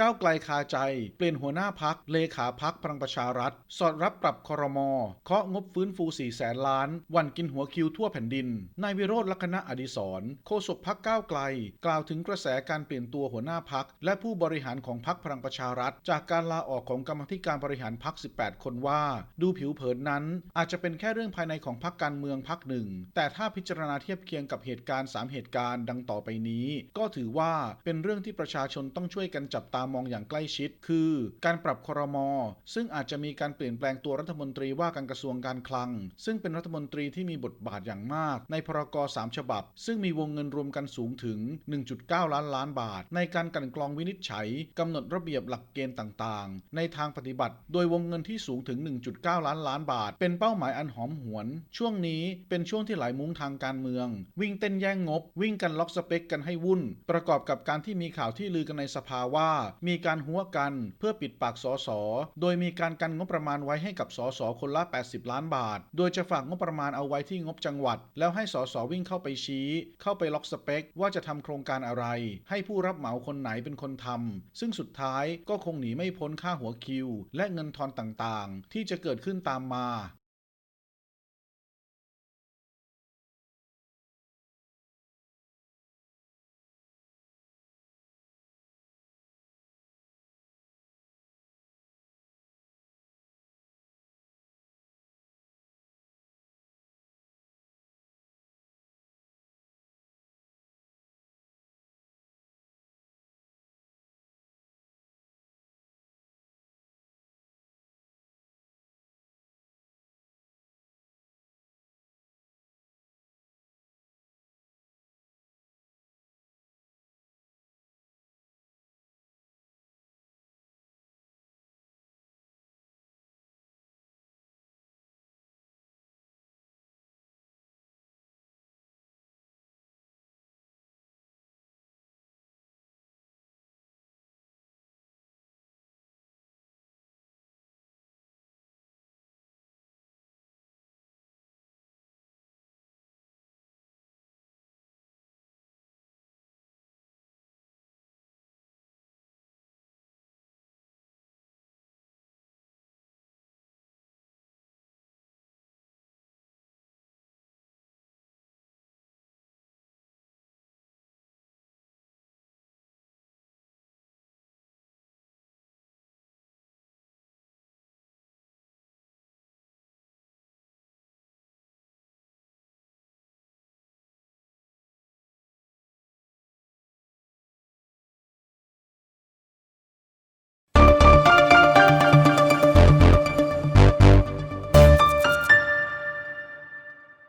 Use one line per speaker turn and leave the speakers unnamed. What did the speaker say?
ก้าวไกลคาใจ เปลี่ยนหัวหน้าพักเลขาพักพลังประชารัฐ สอดรับปรับคอรมอเคาะงบฟื้นฟู4แสนล้าน วันกินหัวคิวทั่วแผ่นดิน นายวิโรธลักษณะอดิศรโฆษกพักก้าวไกล กล่าวถึงกระแสการเปลี่ยนตัวหัวหน้าพักและผู้บริหารของพักพลังประชารัฐ จากการลาออกของกรรมธิการบริหารพัก18 คนว่า ดูผิวเผินนั้น อาจจะเป็นแค่เรื่องภายในของพักการเมืองพักหนึ่ง แต่ถ้าพิจารณาเทียบเคียงกับเหตุการณ์ 3 เหตุการณ์ดังต่อไปนี้ ก็ถือว่าเป็นเรื่องที่ประชาชนต้องช่วยกันจับตามมองอย่างใกล้ชิด คือการปรับครม ซึ่งอาจจะมีการเปลี่ยนแปลงตัวรัฐมนตรีว่าการกระทรวงการคลัง ซึ่งเป็นรัฐมนตรีที่มีบทบาทอย่างมาก ในพรก3ฉบับ ซึ่งมีวงเงินรวมกันสูงถึง 1.9 ล้านล้านบาท ในการกันกรองวินิจฉัยกำหนดระเบียบหลักเกณฑ์ต่างๆ ในทางปฏิบัติ โดยวงเงินที่สูงถึง 1.9 ล้านล้านบาท เป็นเป้าหมายอันหอมหวน ช่วงนี้เป็นช่วงที่หลายมุ้งทางการเมือง วิ่งเต้นแย่งงบ วิ่งกันล็อกสเปคกันให้วุ่น ประกอบกับการที่มีข่าวที่ลือกันในสภาว่ามีการหัวกันเพื่อปิดปากสอสอโดยมีการกันงบประมาณไว้ให้กับสอสอคนละ 80 ล้านบาท โดยจะฝากงบประมาณเอาไว้ที่งบจังหวัด แล้วให้สอสอวิ่งเข้าไปชี้ เข้าไปล็อกสเปค ว่าจะทำโครงการอะไร ให้ผู้รับเหมาคนไหนเป็นคนทำซึ่งสุดท้ายก็คงหนีไม่พ้นค่าหัวคิว และเงินทอนต่างๆ ที่จะเกิดขึ้นตามมา